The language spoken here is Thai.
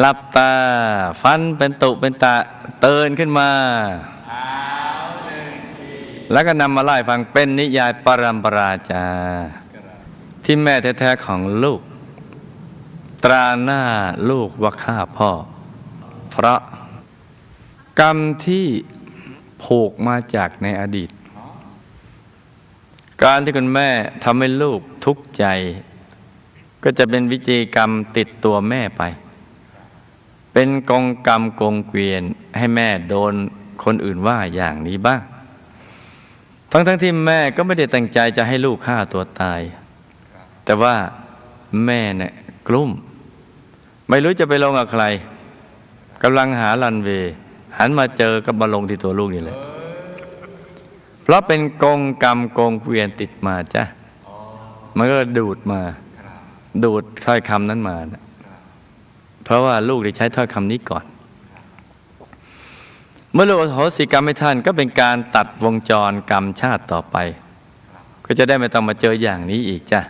หลับตา ฟันเป็นตุเป็นตะเตือนขึ้นมาแล้วก็นำมาไล่ฟังเป็นนิยายปรัมปราจา ที่แม่แท้ๆของลูก ตราหน้าลูกว่าฆ่าพ่อ เพราะกรรมที่ผูกมาจากในอดีต การที่คุณแม่ทำให้ลูกทุกข์ใจ ก็จะเป็นวิจีกรรมติดตัวแม่ไป เป็นกองกรรมกงเกวียนให้แม่โดนคนอื่นว่าอย่างนี้บ้าง ทั้งทั้งๆที่แม่ก็ไม่ได้ตั้งใจจะให้ลูกฆ่าตัวตาย แต่ว่าแม่เนี่ยกลุ้ม ไม่รู้จะไปลงกับใครกำลังหาลันเว หันมาเจอกับมาลงที่ตัวลูกนี่เลย เพราะเป็นกองกรรมกองเกวียนติดมาจ้ะมันก็ดูดมา ดูดถ้อยคำนั้นมานะ เพราะว่าลูกได้ใช้ถ้อยคำนี้ก่อน เมื่อลูกอโหสิกรรมให้ท่านก็เป็นการตัดวงจรกรรมชาติต่อไป ก็จะได้ไม่ต้องมาเจออย่างนี้อีกจ้ะ